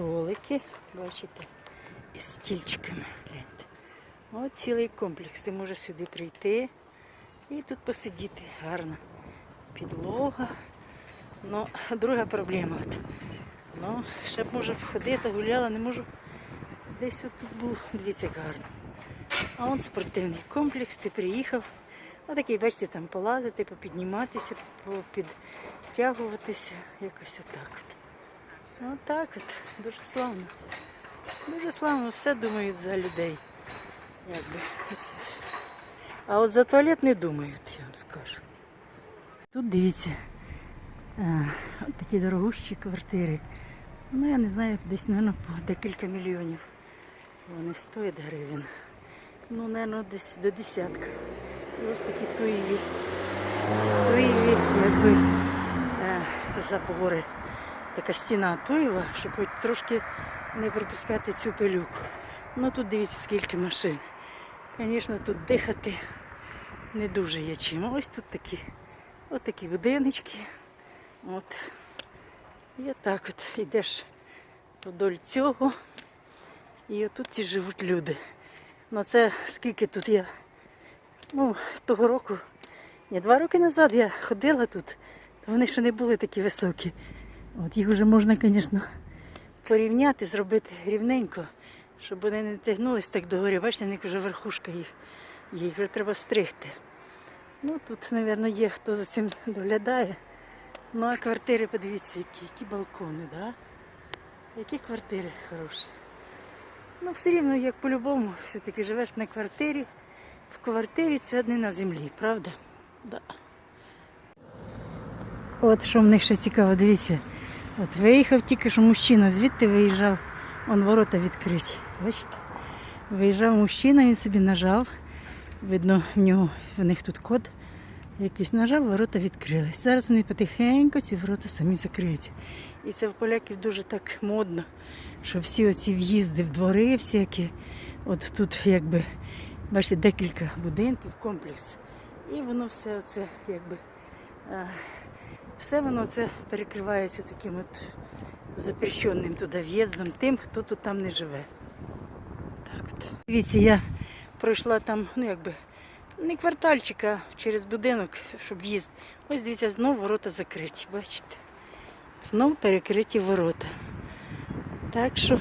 столики, бачите, із стільчиками. Гляньте. От цілий комплекс. Ти можеш сюди прийти і тут посидіти. Гарна підлога. Ну, друга проблема. Ну, ще б може ходити, гуляла, не можу. Десь от тут був, дивіться, як гарно. А он спортивний комплекс, ти приїхав. Отакий, бачите, там полазити, попідніматися, попідтягуватися. Якось отак от. Отак от. Дуже славно. Дуже славно, все думають за людей. Якби. А от за туалет не думають, я вам скажу. Тут дивіться, а, от такі дорогущі квартири. Ну, я не знаю, десь, мабуть, по декілька мільйонів. Вони стоять гривень. Ну, мабуть, десь до десятка. І ось такі туєві. Туєві, якби е, забори. Така стіна туєва, щоб хоч трошки не пропускати цю пилюку. Ну тут дивіться, скільки машин. Звісно, тут дихати не дуже є чим. Ось тут такі, от такі будиночки. От. І отак от йдеш вдоль цього. І отут ці живуть люди. Ну це скільки тут я. Ну, того року, ні, два роки назад я ходила тут, вони ще не були такі високі. От їх вже можна, звісно, порівняти, зробити рівненько, щоб вони не тягнулись так догорі. Бачите, них вже верхушка їх. Їх вже треба стригти. Ну тут, мабуть, є хто за цим доглядає. Ну а квартири, подивіться, які, які балкони, да? Які квартири хороші. Ну, все рівно, як по-любому, все-таки живеш на квартирі. В квартирі це не на землі, правда? Да. От що в них ще цікаво, дивіться. От виїхав тільки що мужчина, звідти виїжджав, он ворота відкриті. Бачите? Виїжджав мужчина, він собі нажав. Видно, в нього в них тут код. Якийсь нажав, ворота відкрились. Зараз вони потихеньку ці ворота самі закриються. І це в поляків дуже так модно, що всі оці в'їзди в двори всякі, от тут якби, бачите, декілька будинків, комплекс. І воно все оце якби. Все воно це перекривається таким от запрещеним туди в'їздом тим, хто тут там не живе. Так от. Дивіться, я пройшла там, ну якби, не квартальчик, а через будинок, щоб в'їзд. Ось дивіться, знову ворота закриті, бачите? Знов перекриті ворота. Так що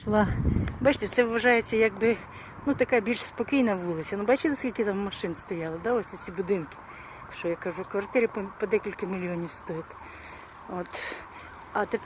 йшла. Бачите, це вважається якби ну, така більш спокійна вулиця. Ну бачите, скільки там машин стояло, да? ось ці будинки. Що я кажу, квартири по, декілька мільйонів стоять. От. А тепер